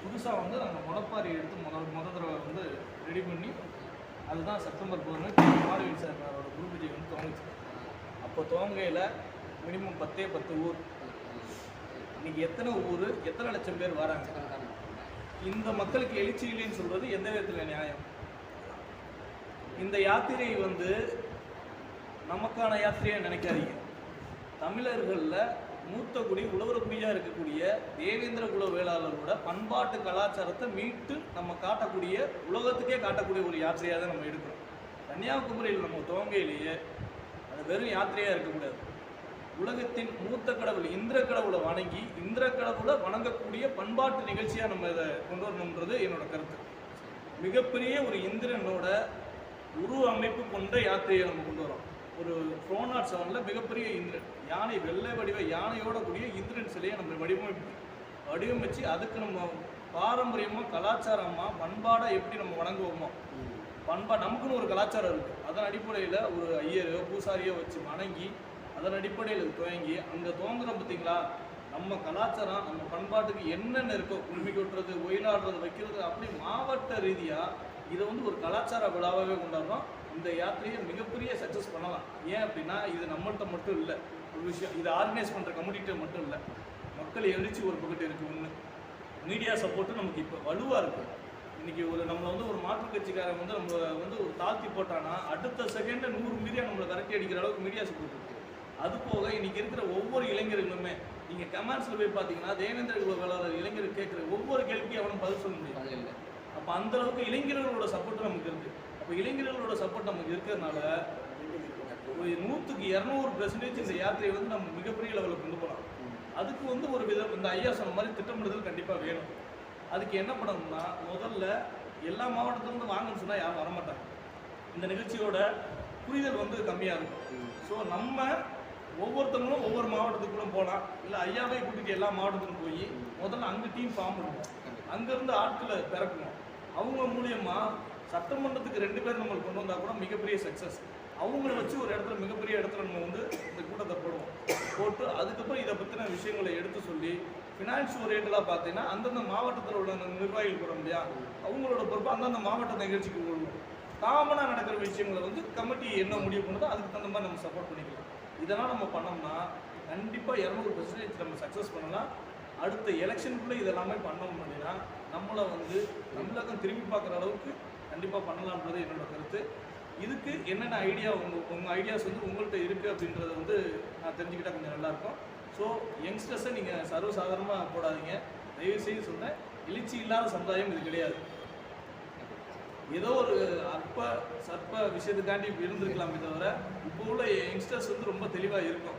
புதுசாக வந்து நாங்கள் முளப்பாரி எடுத்து முதல் முத தடவை வந்து ரெடி பண்ணி அதுதான் செப்டம்பர் பதினொன்று மாரவீன் சார் அவரோட வந்து துவங்குச்சு அப்போ துவங்கையில் மினிமம் பத்தே பத்து ஊர். இன்றைக்கி எத்தனை ஊர் எத்தனை லட்சம் பேர் வராங்க? இந்த மக்களுக்கு எழுச்சி இல்லைன்னு சொல்கிறது எந்த விதத்தில் நியாயம்? இந்த யாத்திரை வந்து நமக்கான யாத்திரையை நினைக்காதீங்க. தமிழர்களில் மூத்த குடி உழவர் குடியாக இருக்கக்கூடிய தேவேந்திர குல வேளாளரோட பண்பாட்டு கலாச்சாரத்தை மீட்டு நம்ம காட்டக்கூடிய உலகத்துக்கே காட்டக்கூடிய ஒரு யாத்திரையாக தான் நம்ம எடுக்கிறோம். கன்னியாகுமரியில் நம்ம துவங்கையிலேயே அது வெறும் யாத்திரையாக இருக்கக்கூடாது உலகத்தின் மூத்த கடவுள் இந்திர கடவுளை வணங்கி இந்திர கடவுளை வணங்கக்கூடிய பண்பாட்டு நிகழ்ச்சியாக நம்ம இதை கொண்டு வரணுன்றது என்னோட கருத்து. மிகப்பெரிய ஒரு இந்திரனோட உருவ அமைப்பு கொண்ட யாத்திரையை நம்ம கொண்டு வரோம். ஒரு ஃபோன் நாட் செவனில் மிகப்பெரிய இந்திரன். யானை வெள்ளை வடிவ யானையோட கூடிய இந்திரன் சிலையை நம்ம வடிவமைப்பு வடிவமைச்சு அதுக்கு நம்ம பாரம்பரியமாக கலாச்சாரமாக பண்பாடாக எப்படி நம்ம வணங்குவோமோ பண்பா நமக்குன்னு ஒரு கலாச்சாரம் இருக்குது அதன் அடிப்படையில் ஒரு ஐயரையோ பூசாரியோ வச்சு வணங்கி அதன் அடிப்படையில் துவங்கி அங்கே துவங்குறோம் பார்த்தீங்களா நம்ம கலாச்சாரம் நம்ம பண்பாட்டுக்கு என்னென்ன இருக்கோ குழுமி கொட்டுறது ஒயிலாடுறது வைக்கிறது அப்படி மாவட்ட ரீதியாக இதை வந்து ஒரு கலாச்சார விழாவாகவே கொண்டாடுறோம். இந்த யாத்திரையை மிகப்பெரிய சக்ஸஸ் பண்ணலாம். ஏன் அப்படின்னா இது நம்மள்ட்ட மட்டும் இல்லை. ஒரு விஷயம் இதை ஆர்கனைஸ் பண்ணுற கம்யூனிட்டியை மட்டும் இல்லை. மக்கள் எழுச்சி ஒரு பக்கத்து இருக்குது ஒன்று மீடியா சப்போர்ட்டும் நமக்கு இப்போ வலுவாக இருக்குது இன்றைக்கி ஒரு நம்மளை வந்து ஒரு மாற்றுக் கட்சிக்காரன் வந்து நம்ம வந்து ஒரு தாழ்த்தி போட்டானா அடுத்த செகண்டில் நூறு மீடியா நம்மளை கரெக்டி அடிக்கிற அளவுக்கு மீடியா சப்போர்ட் இருக்குது அது போக இன்றைக்கி இருக்கிற ஒவ்வொரு இளைஞர்களுமே நீங்கள் கமெண்ட்ஸில் போய் பார்த்தீங்கன்னா தேவேந்திர குல வேளாளர் இளைஞர் கேட்குற ஒவ்வொரு கேள்விக்கும் அவனும் பதில் சொல்ல முடியும் அப்போ அந்த அளவுக்கு இளைஞர்களோட சப்போர்ட் நமக்கு இருக்கு. அப்போ இளைஞர்களோட சப்போர்ட் நமக்கு இருக்கிறதுனால ஒரு நூற்றுக்கு இரநூறு பெர்சன்டேஜ் இந்த யாத்திரையை வந்து நம்ம மிகப்பெரிய லெவலில் கொண்டு போகலாம் அதுக்கு வந்து ஒரு விதம் இந்த ஐயா சொன்ன மாதிரி திட்டமிடுதல் கண்டிப்பாக வேணும். அதுக்கு என்ன பண்ணணும்னா முதல்ல எல்லா மாவட்டத்திலிருந்து வாங்கன்னு சொன்னால் யாரும் வரமாட்டாங்க. இந்த நிகழ்ச்சியோட புரிதல் வந்து கம்மியாக இருக்கும். ஸோ நம்ம ஒவ்வொருத்தவங்களும் ஒவ்வொரு மாவட்டத்துக்குள்ளும் போகலாம். இல்லை ஐயாவே கூட்டிட்டு எல்லா மாவட்டத்துக்கும் போய் முதல்ல அங்கே டீம் ஃபார்ம் பண்ணுவோம் அங்கேருந்து ஆட்களை பிறக்கணும். அவங்க மூலியமாக சட்டமன்றத்துக்கு ரெண்டு பேர் நம்மளுக்கு கொண்டு வந்தால் கூட மிகப்பெரிய சக்ஸஸ் அவங்கள வச்சு ஒரு இடத்துல மிகப்பெரிய இடத்துல நம்ம வந்து இந்த கூட்டத்தை போடுவோம். போட்டு அதுக்கப்புறம் இதை பற்றின விஷயங்களை எடுத்து சொல்லி ஃபினான்ஸ் ஓரியண்டலாக பார்த்தீங்கன்னா அந்தந்த மாவட்டத்தில் உள்ள அந்த நிர்வாகிகள் போகிறோம் இல்லையா? அவங்களோட பொறுப்பு அந்தந்த மாவட்ட நிகழ்ச்சிக்கு கொள்வோம் காமனாக நடக்கிற விஷயங்களை வந்து கமிட்டி என்ன முடிவு பண்ணுதோ அதுக்கு தகுந்த மாதிரி நம்ம சப்போர்ட் பண்ணிக்கலாம். இதெல்லாம் நம்ம பண்ணோம்னா கண்டிப்பாக இரநூறு பர்சன்டேஜ் நம்ம சக்ஸஸ் பண்ணலாம். அடுத்த எலெக்ஷனுக்குள்ளே இதெல்லாமே பண்ணோம் அப்படின்னா நம்மளை வந்து தமிழகம் திரும்பி பார்க்குற அளவுக்கு கண்டிப்பாக பண்ணலான்றது என்னோட கருத்து. இதுக்கு என்னென்ன ஐடியா உங்கள் உங்கள் ஐடியாஸ் வந்து உங்கள்கிட்ட இருக்குது அப்படின்றத வந்து நான் தெரிஞ்சுக்கிட்டால் கொஞ்சம் நல்லாயிருக்கும். ஸோ யங்ஸ்டர்ஸை நீங்கள் சர்வசாதாரணமாக போடாதீங்க. தயவு செய்து சொன்னேன் எழுச்சி இல்லாத சமுதாயம் இது கிடையாது. ஏதோ ஒரு அற்ப சற்ப விஷயத்துக்காண்டி இருந்திருக்கலாமே தவிர இப்போ உள்ள யங்ஸ்டர்ஸ் வந்து ரொம்ப தெளிவாக இருக்கும்.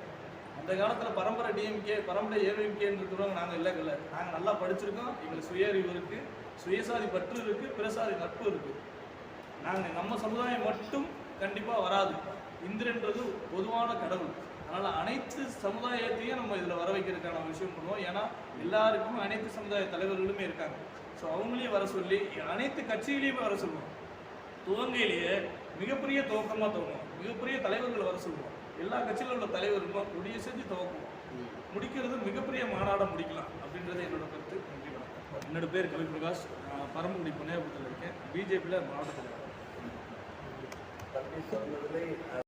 அந்த காலத்தில் பரம்பரை டிஎம்கே பரம்பரை ஏவிஎம்கேன்னு இருக்கிறவங்க நாங்கள் இல்லை இல்லை நாங்கள் நல்லா படிச்சிருக்கோம் எங்களுக்கு சுயறிவு இருக்குது சுயசாதி பற்று இருக்குது பிரசாதி நட்பு இருக்குது நாங்கள் நம்ம சமுதாயம் மட்டும் கண்டிப்பாக வராது. இந்திரன்றது பொதுவான கடவுள். அதனால் அனைத்து சமுதாயத்தையும் நம்ம இதில் வர வைக்கிறதுக்கான விஷயம் பண்ணுவோம். ஏன்னா எல்லாருக்குமே அனைத்து சமுதாய தலைவர்களுமே இருக்காங்க. ஸோ அவங்களையும் வர சொல்லி அனைத்து கட்சிகளையுமே வர சொல்லுவோம். துவங்கையிலேயே மிகப்பெரிய துவக்கமாக துவங்குவோம். மிகப்பெரிய தலைவர்கள் வர சொல்லுவோம். எல்லா கட்சியில் உள்ள தலைவருக்கும் கொடியை செஞ்சு துவக்குவோம். முடிக்கிறது மிகப்பெரிய மாநாட முடிக்கலாம் அப்படின்றது என்னோட கருத்து. நன்றி வணக்கம். என்னோட பேர் கவி பிரகாஷ் நான் பரமக்குடி புனேபுரத்தில் இருக்கேன். பிஜேபியில் மாவட்ட தலைவர்.